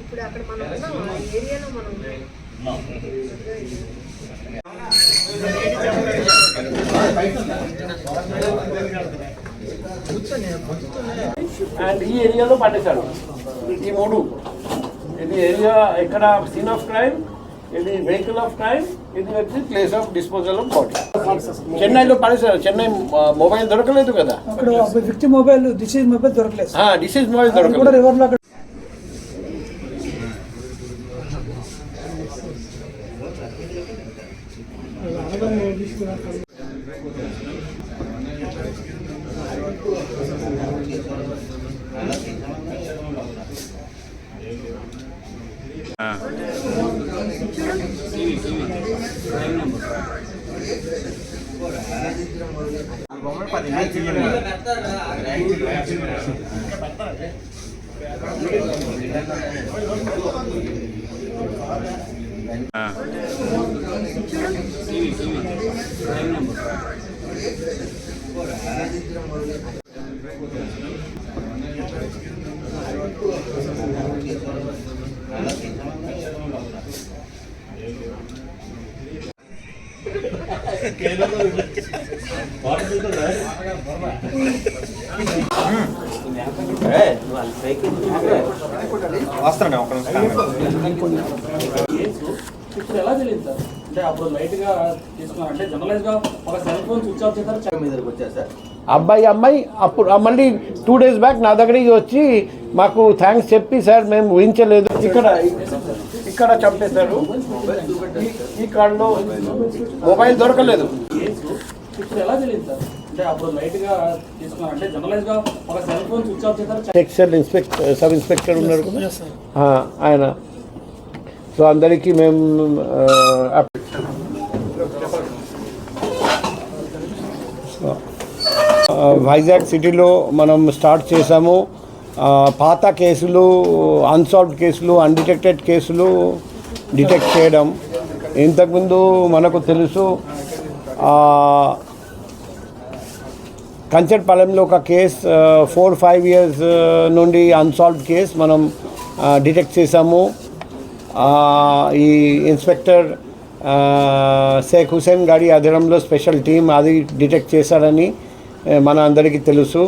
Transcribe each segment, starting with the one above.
ఇప్పుడు అక్కడ మనం ఉన్నాం ఆ ఏరియాలో మనం అండ్ ఈ ఏరియాలో పట్టేశాడు ఈ మూడు. ఇది ఏరియా ఎక్కడ సీన్ ఆఫ్ క్రైమ్ ఇది వెహికల్ ఆఫ్ క్రైమ్ ఇది వచ్చి place of disposal of body చెన్నైలో పడేశారు చెన్నై మొబైల్ దొరకలేదు కదా. అక్కడ మొబైల్ డిసీజ్ మొబైల్ దొరకలేదు. డిసీజ్ మొబైల్ దొరకలేదు. రివర్లో అక్కడ వస్తానండి ఒక ఇప్పుడు ఎలా తెలియదు సార్? అంటే అప్పుడు లైట్గా తీసుకున్నారు అంటే జనరలైజ్గా ఒక సెల్ ఫోన్ స్విచ్ ఆఫ్ చేశారు మీ దగ్గరకు వచ్చా సార్. అబ్బాయి అమ్మాయి అప్పుడు మళ్ళీ టూ డేస్ బ్యాక్ నా దగ్గరికి వచ్చి మాకు థ్యాంక్స్ చెప్పి సార్ మేము ఊహించలేదు. ఇక్కడ ఇక్కడ చంపేశారు. ఈ- ఈ కార్డులో మొబైల్ దొరకలేదు. ఇప్పుడు ఎలా తెలియదు సార్? అంటే అప్పుడు లైట్గా తీసుకున్నారు అంటే జనరలైజ్గా ఒక సెల్ ఫోన్ స్విచ్ ఆఫ్ చేశారు. టెక్స్టైల్ ఇన్స్పెక్టర్ సబ్ ఇన్స్పెక్టర్ ఉన్నారు కదా? ఆ, ఆయన. సో అందరికీ మేము వైజాగ్ సిటీలో మనం స్టార్ట్ చేసాము ఆ, పాత కేసులు అన్సాల్వ్డ్ కేసులు అన్డిటెక్టెడ్ కేసులు డిటెక్ట్ చేయడం. ఇంతకుముందు మనకు తెలుసు ఆ, ఒక కేస్ ఫోర్ ఫైవ్ ఇయర్స్ నుండి అన్సాల్వ్డ్ కేస్ మనం డిటెక్ట్ చేసాము ఈ ఇన్స్పెక్టర్ షేక్ హుసేన్ గారి అధీనంలో స్పెషల్ టీం అది డిటెక్ట్ చేశారని మన అందరికీ తెలుసు.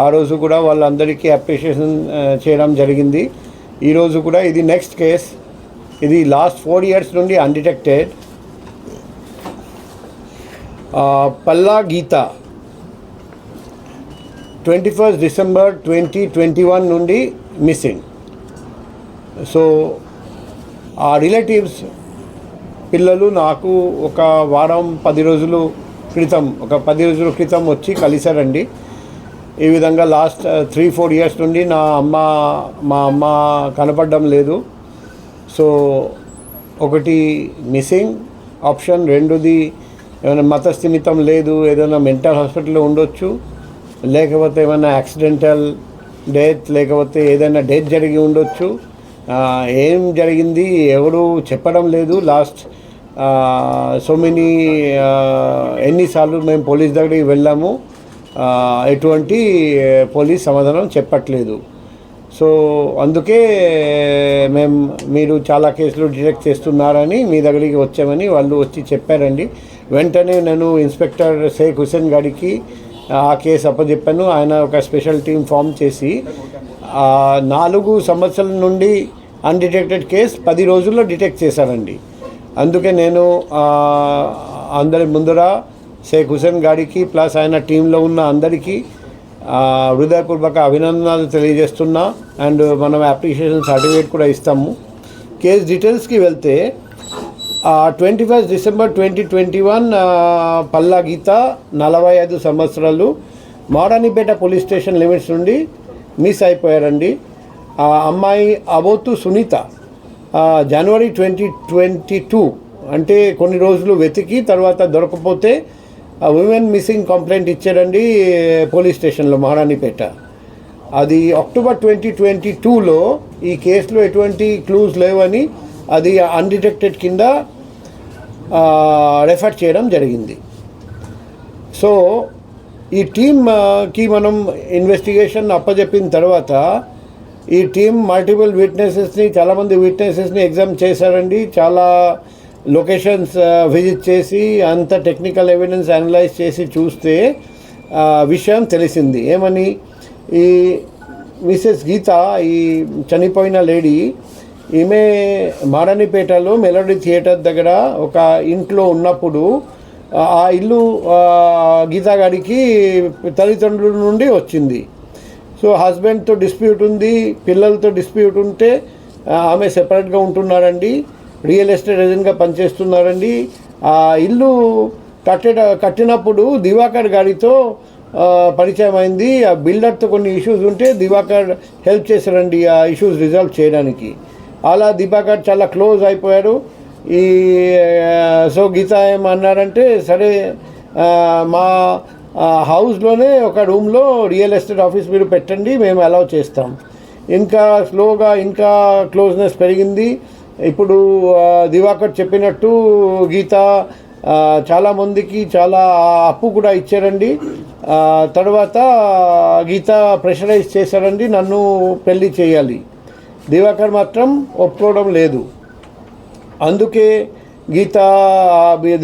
ఆ రోజు కూడా వాళ్ళందరికీ అప్రిషియేషన్ చేయడం జరిగింది. ఈరోజు కూడా ఇది నెక్స్ట్ కేస్ ఇది లాస్ట్ ఫోర్ ఇయర్స్ నుండి undetected Palla Geetha twenty first December twenty twenty one నుండి మిస్సింగ్ సో ఆ రిలేటివ్స్ పిల్లలు నాకు ఒక వారం పది రోజులు క్రితం ఒక పది రోజుల క్రితం వచ్చి కలిశారండి. ఈ విధంగా లాస్ట్ త్రీ ఫోర్ ఇయర్స్ నుండి నా అమ్మ మా అమ్మ కనపడడం లేదు. సో ఒకటి మిస్సింగ్ ఆప్షన్ రెండోది ఏమైనా మతస్థిమితం లేదు ఏదైనా మెంటల్ హాస్పిటల్లో ఉండొచ్చు. లేకపోతే ఏమైనా యాక్సిడెంటల్ డెత్ లేకపోతే ఏదైనా డెత్ జరిగి ఉండొచ్చు. ఏం జరిగింది ఎవరు చెప్పడం లేదు. లాస్ట్ సో మెనీ ఎన్నిసార్లు మేము పోలీస్ దగ్గరికి వెళ్ళాము. ఎటువంటి పోలీస్ సమాధానం చెప్పట్లేదు. సో అందుకే మేము మీరు చాలా కేసులు డిటెక్ట్ చేస్తున్నారని మీ దగ్గరికి వచ్చామని వాళ్ళు వచ్చి చెప్పారండి. వెంటనే నేను ఇన్స్పెక్టర్ షేక్ హుసేన్ గారికి ఆ కేసు అప్పచెప్పాను ఆయన ఒక స్పెషల్ టీం ఫామ్ చేసి నాలుగు సంవత్సరాల నుండి అన్డిటెక్టెడ్ కేస్ పది రోజుల్లో డిటెక్ట్ చేశారండి అందుకే నేను అందరి ముందర షేక్ హుసేన్ గారికి ప్లస్ ఆయన టీంలో ఉన్న అందరికీ హృదయపూర్వక అభినందనలు తెలియజేస్తున్నా. అండ్ మనం అప్రిషియేషన్ సర్టిఫికేట్ కూడా ఇస్తాము. కేస్ డీటెయిల్స్కి వెళ్తే twenty first December twenty twenty one Palla Geetha నలభై ఐదు సంవత్సరాలు. మాడనిపేట పోలీస్ స్టేషన్ లిమిట్స్ నుండి మిస్ అయిపోయారండి. అమ్మాయి అబోతు Sunitha January twenty twenty two అంటే కొన్ని రోజులు వెతికి తర్వాత దొరకపోతే ఉమెన్ మిస్సింగ్ కంప్లైంట్ ఇచ్చారండి పోలీస్ స్టేషన్లో మహారాణిపేట అది అక్టోబర్ ట్వంటీ ట్వంటీ టూలో ఈ కేసులో ఎటువంటి క్లూస్ లేవని అది అన్డిటెక్టెడ్ కింద రెఫర్ చేయడం జరిగింది. సో ఈ టీమ్కి మనం ఇన్వెస్టిగేషన్ అప్పజెప్పిన తర్వాత ఈ టీం మల్టిపుల్ విట్నెసెస్ని చాలామంది విట్నెసెస్ని ఎగ్జామ్ చేశారండి. చాలా లొకేషన్స్ విజిట్ చేసి అంత టెక్నికల్ ఎవిడెన్స్ అనలైజ్ చేసి చూస్తే విషయం తెలిసింది. ఏమని? ఈ మిసెస్ గీత ఈ చనిపోయిన లేడీ ఈమె మారనిపేటలో మెలోడీ థియేటర్ దగ్గర ఒక ఇంట్లో ఉన్నప్పుడు ఆ ఇల్లు గీతాగాడికి గీతా గారికి తల్లిదండ్రుల నుండి వచ్చింది. సో హస్బెండ్తో డిస్ప్యూట్ ఉంది పిల్లలతో డిస్ప్యూట్ ఉంటే ఆమె సెపరేట్గా ఉంటున్నారండి రియల్ ఎస్టేట్ ఏజెంట్గా పనిచేస్తున్నారండి. ఆ ఇల్లు కట్టే కట్టినప్పుడు దివాకర్ గారితో పరిచయం అయింది. ఆ బిల్డర్తో కొన్ని ఇష్యూస్ ఉంటే దివాకర్ హెల్ప్ చేశారండి ఆ ఇష్యూస్ రిజాల్వ్ చేయడానికి. అలా దీపాకర్ చాలా క్లోజ్ అయిపోయాడు. ఈ సో గీత ఏమన్నారంటే సరే మా హౌస్లోనే ఒక రూమ్లో రియల్ ఎస్టేట్ ఆఫీస్ మీరు పెట్టండి మేము అలౌ చేస్తాం. ఇంకా స్లోగా ఇంకా క్లోజ్నెస్ పెరిగింది. ఇప్పుడు దివాకర్ చెప్పినట్టు గీత చాలామందికి చాలా అప్పు కూడా ఇచ్చారండి. తర్వాత గీత ప్రెషరైజ్ చేశారండి నన్ను పెళ్ళి చేయాలి. దివాకర్ మాత్రం ఒప్పుకోవడం లేదు. అందుకే గీత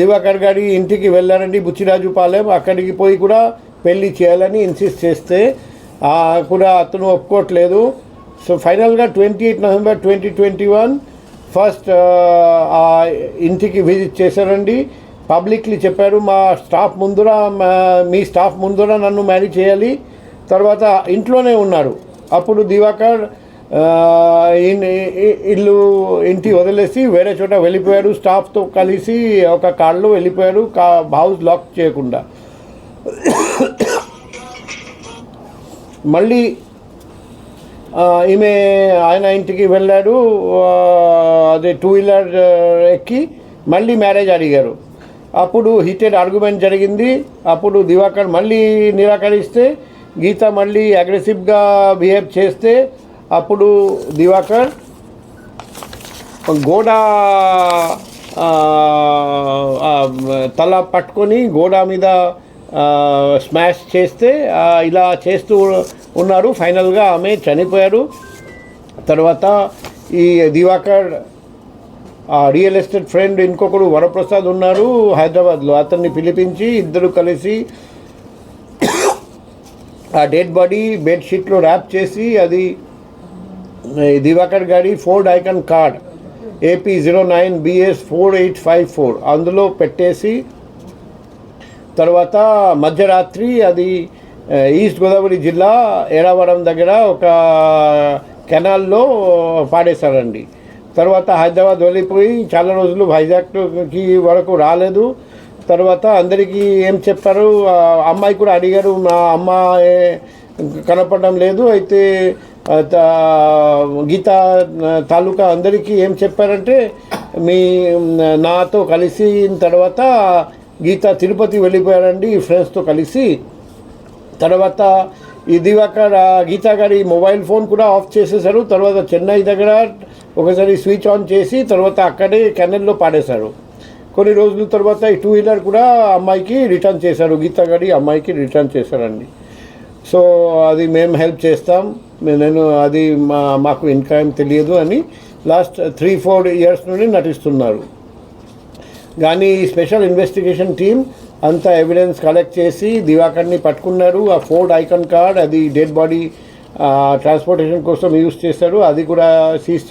దివాకర్ గారి ఇంటికి వెళ్ళారండి బుచ్చిరాజు పాలెం. అక్కడికి పోయి కూడా పెళ్ళి చేయాలని ఇన్సిస్ట్ చేస్తే కూడా అతను ఒప్పుకోవట్లేదు. సో ఫైనల్గా twenty eight November twenty twenty one first ఆ ఇంటికి విజిట్ చేశారండి. పబ్లిక్లీ చెప్పారు మా స్టాఫ్ ముందర మీ స్టాఫ్ ముందర నన్ను మ్యారేజ్ చేయాలి. తర్వాత ఇంట్లోనే ఉన్నారు. అప్పుడు దివాకర్ ఇల్లు ఇంటి వదిలేసి వేరే చోట వెళ్ళిపోయాడు. స్టాఫ్తో కలిసి ఒక కార్లో వెళ్ళిపోయాడు. కా హౌస్ లాక్ చేయకుండా. మళ్ళీ ఈమె ఆయన ఇంటికి వెళ్ళాడు. అది అదే టూ వీలర్ ఎక్కి మళ్ళీ మ్యారేజ్ అడిగారు. అప్పుడు హీటెడ్ ఆర్గ్యుమెంట్ జరిగింది. అప్పుడు దివాకర్ మళ్ళీ నిరాకరిస్తే గీత మళ్ళీ అగ్రెసివ్గా బిహేవ్ చేస్తే అప్పుడు దివాకర్ గోడ తల పట్టుకొని గోడ మీద స్మాష్ చేస్తే ఇలా చేస్తూ ఉన్నారు. ఫైనల్గా ఆమె చనిపోయారు తర్వాత ఈ దివాకర్ ఆ రియల్ ఎస్టేట్ ఫ్రెండ్ ఇంకొకరు వరప్రసాద్ ఉన్నారు హైదరాబాద్లో. అతన్ని పిలిపించి ఇద్దరు కలిసి ఆ డెడ్ బాడీ బెడ్షీట్లో ర్యాప్ చేసి అది దివాకర్ గారి Ford Ikon card AP zero nine BS four eight five four. అందులో పెట్టేసి తర్వాత మధ్యరాత్రి అది ఈస్ట్ గోదావరి జిల్లా ఏరావరం దగ్గర ఒక కెనాల్లో పాడేశారండి. తర్వాత హైదరాబాద్ వెళ్ళిపోయి చాలా రోజులు వైజాగ్కి వరకు రాలేదు. తర్వాత అందరికీ ఏం చెప్పారు? అమ్మాయి కూడా అడిగారు మా అమ్మ కనపడడం లేదు అయితే గీత తాలూకా అందరికీ ఏం చెప్పారంటే మీ నాతో కలిసిన తర్వాత గీత తిరుపతి వెళ్ళిపోయారండి ఫ్రెండ్స్తో కలిసి. తర్వాత ఇది దివాకర్ ఆ గీతా గారి మొబైల్ ఫోన్ కూడా ఆఫ్ చేసేశారు తర్వాత చెన్నై దగ్గర ఒకసారి స్విచ్ ఆన్ చేసి తర్వాత అక్కడే కెనల్లో పాడేశారు. కొన్ని రోజుల తర్వాత ఈ టూ వీలర్ కూడా అమ్మాయికి రిటర్న్ చేశారు గీతా గారి అమ్మాయికి రిటర్న్ చేశారండి. సో అది మేము హెల్ప్ చేస్తాం. నేను అది మా మాకు ఇన్కమ్ తెలియదు అని లాస్ట్ త్రీ ఫోర్ ఇయర్స్ నుండి నటిస్తున్నారు. కానీ ఈ స్పెషల్ ఇన్వెస్టిగేషన్ టీం అంతా ఎవిడెన్స్ కలెక్ట్ చేసి దివాకర్ని పట్టుకున్నారు. ఆ ఫోర్డ్ ఐకాన్ కార్డ్ అది డెడ్ బాడీ ట్రాన్స్పోర్టేషన్ కోసం యూస్ చేస్తారు. అది కూడా సీజ్